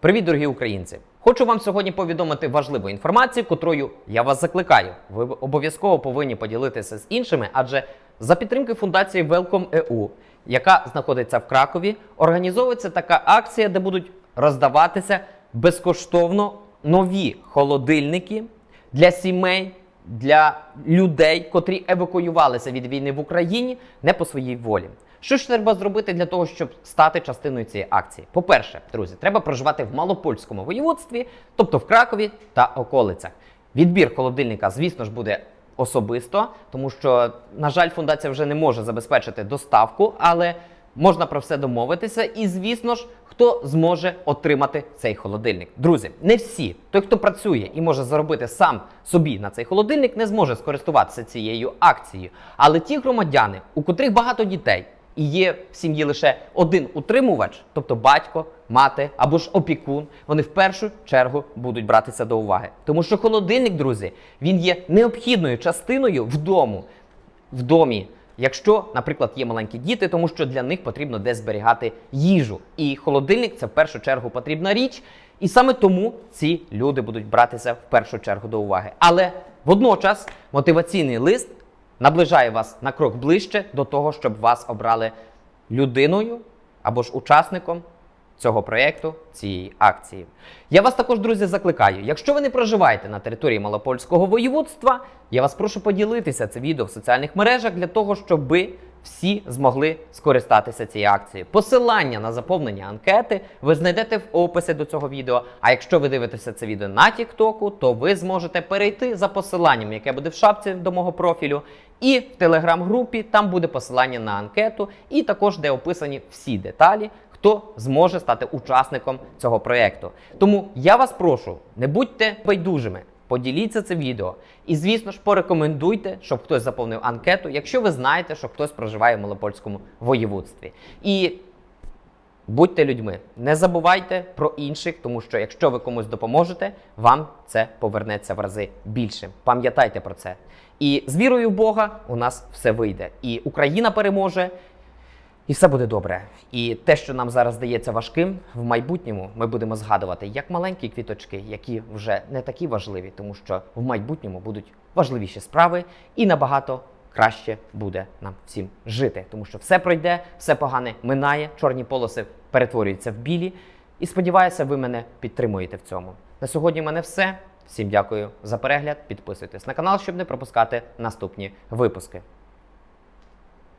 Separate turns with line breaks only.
Привіт, дорогі українці! Хочу вам сьогодні повідомити важливу інформацію, котрою я вас закликаю. Ви обов'язково повинні поділитися з іншими, адже за підтримки фундації Welcome EU, яка знаходиться в Кракові, організовується така акція, де будуть роздаватися безкоштовно нові холодильники для сімей, для людей, котрі евакуювалися від війни в Україні не по своїй волі. Що ж треба зробити для того, щоб стати частиною цієї акції? По-перше, друзі, треба проживати в Малопольському воєводстві, тобто в Кракові та околицях. Відбір холодильника, звісно ж, буде особисто, тому що, на жаль, фундація вже не може забезпечити доставку, але можна про все домовитися. І, звісно ж, хто зможе отримати цей холодильник. Друзі, не всі, той, хто працює і може заробити сам собі на цей холодильник, не зможе скористуватися цією акцією. Але ті громадяни, у котрих багато дітей. І є в сім'ї лише один утримувач, тобто батько, мати або ж опікун, вони в першу чергу будуть братися до уваги. Тому що холодильник, друзі, він є необхідною частиною вдому, в домі, якщо, наприклад, є маленькі діти, тому що для них потрібно десь зберігати їжу. І холодильник це в першу чергу потрібна річ. І саме тому ці люди будуть братися в першу чергу до уваги. Але водночас мотиваційний лист наближає вас на крок ближче до того, щоб вас обрали людиною або ж учасником цього проєкту, цієї акції. Я вас також, друзі, закликаю. Якщо ви не проживаєте на території Малопольського воєводства, я вас прошу поділитися це відео в соціальних мережах для того, щоб всі змогли скористатися цією акцією. Посилання на заповнення анкети ви знайдете в описі до цього відео. А якщо ви дивитеся це відео на Тіктоку, то ви зможете перейти за посиланням, яке буде в шапці до мого профілю, і в телеграм-групі там буде посилання на анкету, і також де описані всі деталі. Хто зможе стати учасником цього проєкту. Тому я вас прошу, не будьте байдужими, поділіться це відео. І, звісно ж, порекомендуйте, щоб хтось заповнив анкету, якщо ви знаєте, що хтось проживає в Малопольському воєводстві. І будьте людьми, не забувайте про інших, тому що якщо ви комусь допоможете, вам це повернеться в рази більше. Пам'ятайте про це. І з вірою в Бога у нас все вийде. І Україна переможе. І все буде добре. І те, що нам зараз здається важким, в майбутньому ми будемо згадувати як маленькі квіточки, які вже не такі важливі, тому що в майбутньому будуть важливіші справи, і набагато краще буде нам всім жити, тому що все пройде, все погане минає, чорні полоси перетворюються в білі. І сподіваюся, ви мене підтримуєте в цьому. На сьогодні в мене все. Всім дякую за перегляд. Підписуйтесь на канал, щоб не пропускати наступні випуски.